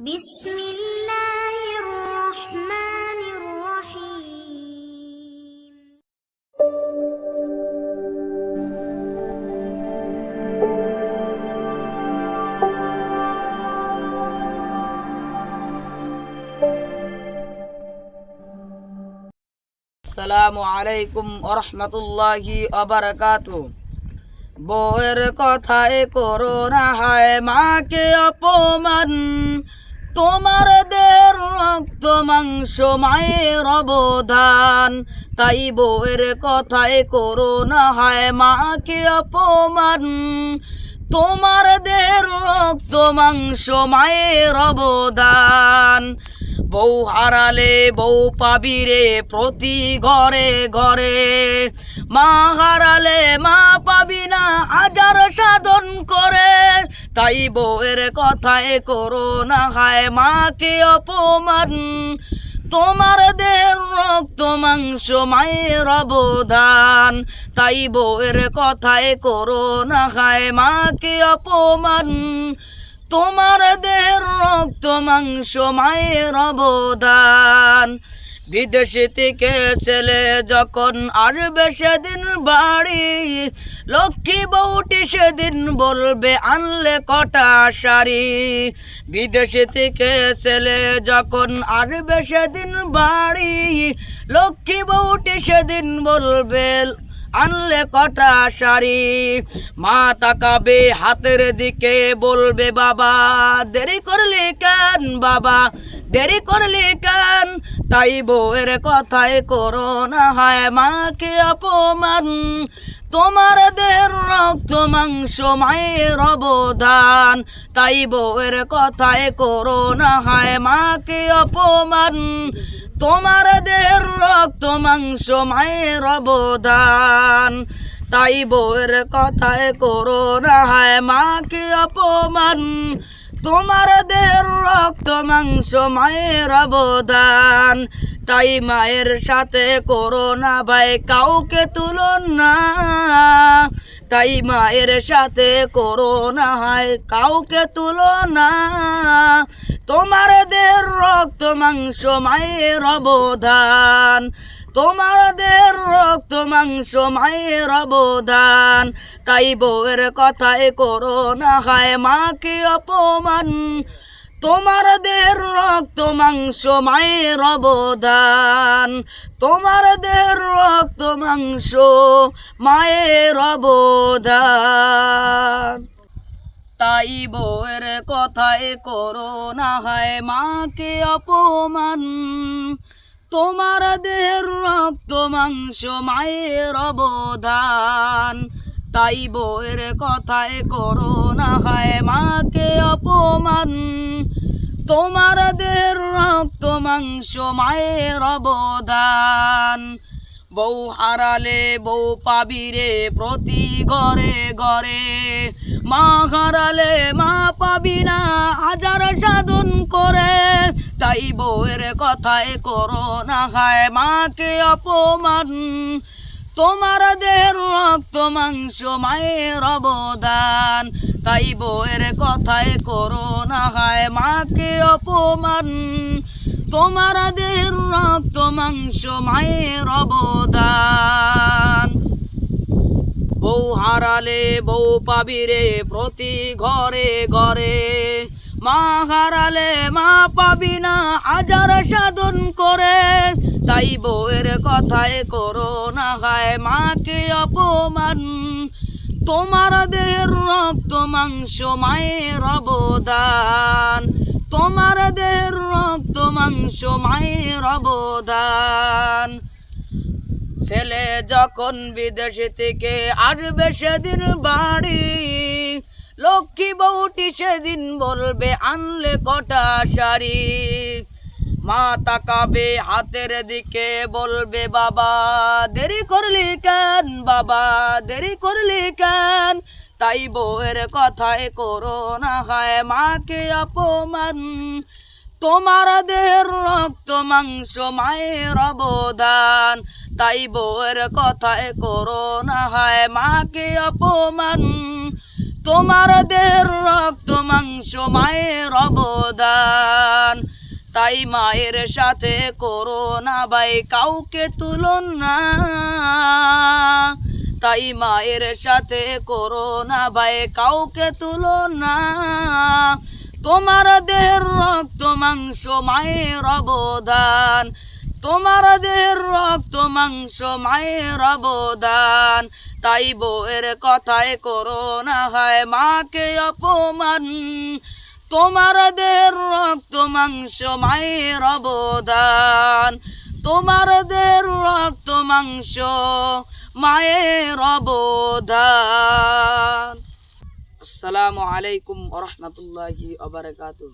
بسم الله الرحمن الرحيم আসসালামু আলাইকুম ওরহমতুল্লাহি অবরকাত বউয়ের কথায় করো না হায় মাকে অপমান তোমার দের রক্ত মাংস মায়ের অবদান। তাই বউয়ের কথায় করো না হায় মাকে অপমান। তোমার দের রক্ত মাংস মায়ের অবদান। বউ হারালে বউ পাবি রে প্রতি ঘরে ঘরে। মা হারালে মা পাবি না হাজার সাধন করে। তাই বউয়ের কথায় করো না হায় মাকে অপমান। তোমার দের রক্ত, মাংস, মায়ের অবদান। তাই বউয়ের কথায় করো না হায় মাকে অপমান। তোমার দেহের রক্ত, মাংস, মায়ের অবদান। বিদেশে থেকে ছেলে যখন আসবে সেদিন বাড়ি, লক্ষ্মী বউটি সেদিন বলবে, আনলে কটা শাড়ি? বিদেশে থেকে ছেলে যখন আসবে সেদিন বাড়ি, লক্ষ্মী বউটি সেদিন বলবে আনলে কটা শাড়ি? মা তাকাবে হাতের দিকে, বলবে, বাবা, দেরি করলি কেন, বাবা? দেরি করলি কেন? তাই বউয়ের কথায় করো না, হায় মাকে অপমান। তোমার দেহের রক্ত, মাংস, মায়ের অবদান। তাই বউয়ের কথায় করো না, হায় মাকে অপমান। তোমার দেহের রক্ত মাংস মায়ের অবদান। তাই বউয়ের কথায় করো না হায় মাকে অপমান। তোমার দেহের রক্ত, মাংস, মায়ের অবদান। তাই মায়ের সাথে করো না ভাই, কাউকে তুলনা। তাই মায়ের সাথে করো না হায় কাউকে তুলনা। তোমার দেহের রক্ত, মাংস, মায়ের অবদান। তোমার দেহের রক্ত মাংস মায়ের অবদান। তাই বউয়ের কথায় করো না হায় মাকে অপমান। তোমার দেহের রক্ত মাংস মায়ের অবদান। তোমার দেহের রক্ত মাংস মায়ের অবদান। তাই বউয়ের কথায় করো না হায় মাকে অপমান। তোমার দেহের রক্ত মাংস মায়ের অবদান। তাই বইয়ের কথায় করো না হায় মাকে অপমান। তোমার দেহের রক্ত মাংস মায়ের অবদান। বউ হারালে বউ পাবি রে প্রতি ঘরে ঘরে। মা হারালে মা পাবি না, হাজার সাধন করে। তাই বউয়ের কথায় করো না খায় মাকে অপমান। তোমার দেহের রক্ত, মাংস, মায়ের অবদান। তাই বউয়ের কথায় করো না হায় মাকে অপমান। তোমার দেহের রক্ত, মাংস, মায়ের অবদান। বউ হারালে বউ পাবি রে প্রতি ঘরে ঘরে। মা হারালে মা পাবি না হাজার সাধন করে। তাই বউয়ের কথায় করো না খায় মাকে অপমান। তোমার দেহের রক্ত, মাংস, মায়ের অবদান। তোমার দেহের রক্ত মাংস মায়ের অবদান। ছেলে যখন বিদেশে থেকে আসবে সেদিন বাড়ি, লক্ষ্মী বউটি সেদিন বলবে, আনলে কটা শাড়ি? মা তাকাবে হাতের দিকে বলবে, বাবা, দেরি করলি কেন, বাবা? দেরি করলি কেন? তাই বউয়ের কথায় করো না, হায় মাকে অপমান। তোমার দেহের রক্ত, মাংস, মায়ের অবদান। তাই বউয়ের কথায় করো না, হায় মাকে অপমান। তোমার দেহের রক্ত, মাংস, মায়ের অবদান। তাই মায়ের সাথে করো না ভাই কাউকে তুলনা। তাই মায়ের সাথে করো না ভাই কাউকে তুলনা। তোমার দেহের রক্ত মাংস মায়ের অবদান। তোমার দেহের রক্ত মাংস মায়ের অবদান। তাই বউয়ের কথায় করো না হয়, মাকে অপমান। তোমার দেহের রক্ত মাংস মায়ের অবদান। তোমার দেহের রক্ত মাংস মায়ের অবদান। আসসালামু আলাইকুম ওরহমতুল্লাহি আবরকাতুহ